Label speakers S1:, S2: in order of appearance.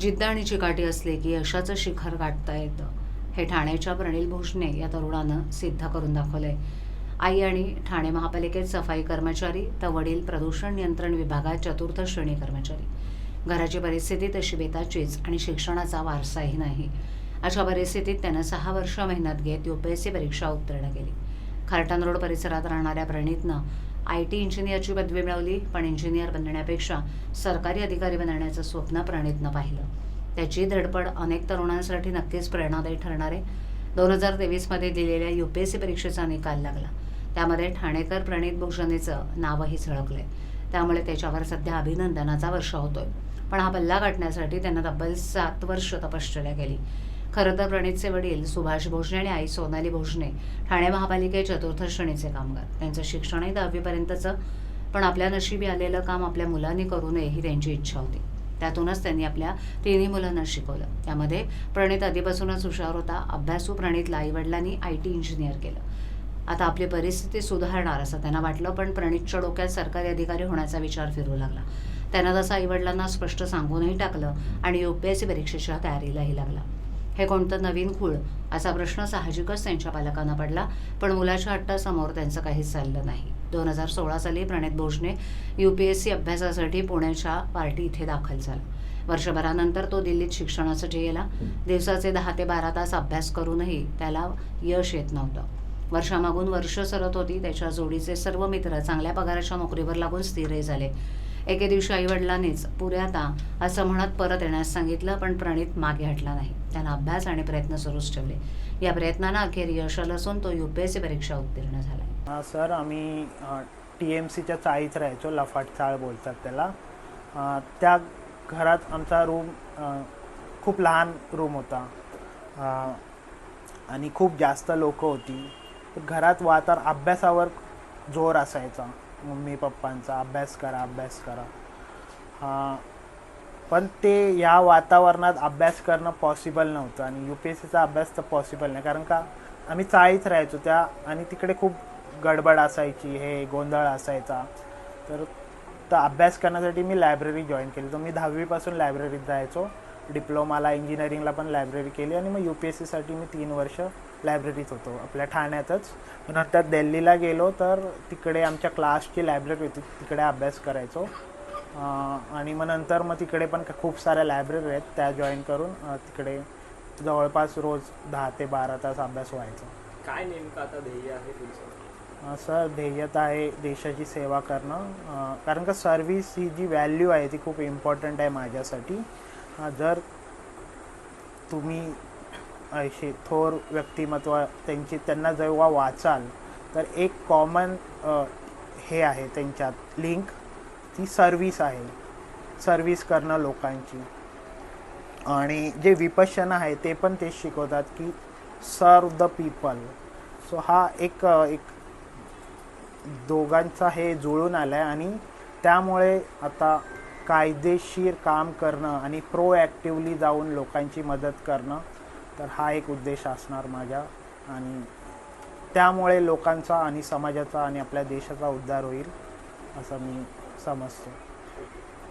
S1: जिद्द आणि चिकाटी असले की यशाचं शिखर गाठता येतं. हे ठाण्याच्या प्रणील भोजने या तरुणानं सिद्ध करून दाखवलंय. आई आणि ठाणे महापालिकेत सफाई कर्मचारी तर वडील प्रदूषण नियंत्रण विभागात चतुर्थ श्रेणी कर्मचारी. घराची परिस्थिती तशी बेताचीच आणि शिक्षणाचा वारसाही नाही. अशा परिस्थितीत त्यानं सहा वर्ष मेहनत घेत यू पी एस सी परीक्षा उत्तीर्ण केली. खारटन रोड परिसरात राहणाऱ्या प्रणितनं आय टी इंजिनियरची पदवी मिळवली पण इंजिनियर बनण्यापेक्षा सरकारी अधिकारी बनण्याचं स्वप्न प्रणितनं पाहिलं. त्याची धडपड अनेक तरुणांसाठी नक्कीच प्रेरणादायी ठरणार आहे. दोन हजार तेवीसमध्ये दिलेल्या यू पी एस सी परीक्षेचा निकाल लागला. त्यामध्ये ठाणेकर प्रणित भूषणेचं नावही झळकलंय. त्यामुळे त्याच्यावर सध्या अभिनंदनाचा वर्षा होतोय. पण हा बल्ला गाठण्यासाठी त्यांना तब्बल सात वर्ष तपश्चर्या केली. खरं तर प्रणितचे वडील सुभाष भोसने आणि आई सोनाली भोसने ठाणे महापालिके चतुर्थ श्रेणीचे कामगार. त्यांचं शिक्षणही दहावीपर्यंतचं पण आपल्या नशिबी आलेलं काम आपल्या मुलांनी करू नये ही त्यांची इच्छा होती. त्यातूनच त्यांनी आपल्या तिन्ही मुलांना शिकवलं. त्यामध्ये प्रणित आधीपासूनच हुशार होता अभ्यासू प्रणितला आईवडिलांनी आय टी इंजिनियर केलं. आता आपली परिस्थिती सुधारणार असं त्यांना वाटलं पण प्रणितच्या डोक्यात सरकारी अधिकारी होण्याचा विचार फिरू लागला. त्यांना तसं आईवडिलांना स्पष्ट सांगूनही टाकलं आणि यू पी एस सी परीक्षेच्या तयारीलाही लागला. हे कोणतं नवीन खूळ? असा प्रश्न साहजिकच त्यांच्या पालकांना पडला. पण मुलाच्या हट्टासमोर त्यांचं काहीच चाललं नाही. दोन हजार सोळा साली Pranit Bhojane U P S C अभ्यासासाठी पुण्याच्या पार्टी इथे दाखल झाला. वर्षभरानंतर तो दिल्लीत शिक्षणासाठी गेला. दिवसाचे दहा ते बारा तास अभ्यास करूनही त्याला यश येत नव्हतं. वर्षामागून वर्ष सरत होती. त्याच्या जोडीचे सर्व मित्र चांगल्या पगाराच्या नोकरीवर लागून स्थिरही झाले. एके दिवशी आईवडिलांनीच पुऱ्याता असं म्हणत परत येण्यास सांगितलं पण प्रणित मागे हटला नाही. त्यानं अभ्यास आणि प्रयत्न सुरूच ठेवले. या प्रयत्नानं अखेर यश आलं असून तो यू पी एस सी परीक्षा उत्तीर्ण झाला
S2: सर आम्ही टी एम सीच्या चाळीत राहायचो लफाट चाळ बोलतात त्याला. त्या घरात आमचा रूम खूप लहान रूम होता. आणि खूप जास्त लोक होती. घरात वातार अभ्यासावर जोर असायचा. मम्मी पप्पांचा अभ्यास करा अभ्यास करा. पण ते या वातावरणात अभ्यास करणं पॉसिबल नव्हतं आणि यू पी एस सीचा अभ्यास तर पॉसिबल नाही. कारण का? आम्ही चाळीत राहायचो त्या आणि तिकडे खूप गडबड असायची हे गोंधळ असायचा. तर तर अभ्यास करण्यासाठी मी लायब्ररी जॉईन केली. तर मी दहावीपासून लायब्ररीत जायचो डिप्लोमाला इंजिनिअरिंगला पण लायब्ररी केली आणि मग यू पी एस सीसाठी मी तीन वर्ष लायब्ररीत होतो आपल्या ठाण्यातच. नंतर दिल्लीला गेलो तर तिकडे आमच्या क्लासची लायब्ररी होती तिकडे अभ्यास करायचो. आणि मग नंतर मग तिकडे पण खूप साऱ्या लायब्ररी आहेत त्या जॉईन करून तिकडे जवळपास रोज दहा ते बारा तास अभ्यास व्हायचा.
S3: काय नेमकं आता ध्येय आहे तुमचं?
S2: सर ध्येयता आहे देशाची सेवा करणं कारण का सर्व्हिस ही जी व्हॅल्यू आहे ती खूप इम्पॉर्टंट आहे माझ्यासाठी. जर तुम्ही असे थोर व्यक्तिमत्व त्यांची त्यांना जेव्हा वाचाल तर एक कॉमन हे आहे त्यांच्यात लिंक ती सर्विस आहे. सर्विस करणं लोकांची. आणि जे विपशन आहे ते पण तेच शिकवतात की सर्व द पीपल सो हा एक एक दोघांचा हे जुळून आलं आहे आणि त्यामुळे आता कायदेशीर काम करणं आणि प्रोॲक्टिवली जाऊन लोकांची मदत करणं तर हा एक उद्देश असणार माझ्या. आणि त्यामुळे लोकांचा आणि समाजाचा आणि आपल्या देशाचा उद्धार होईल असं मी समजतो.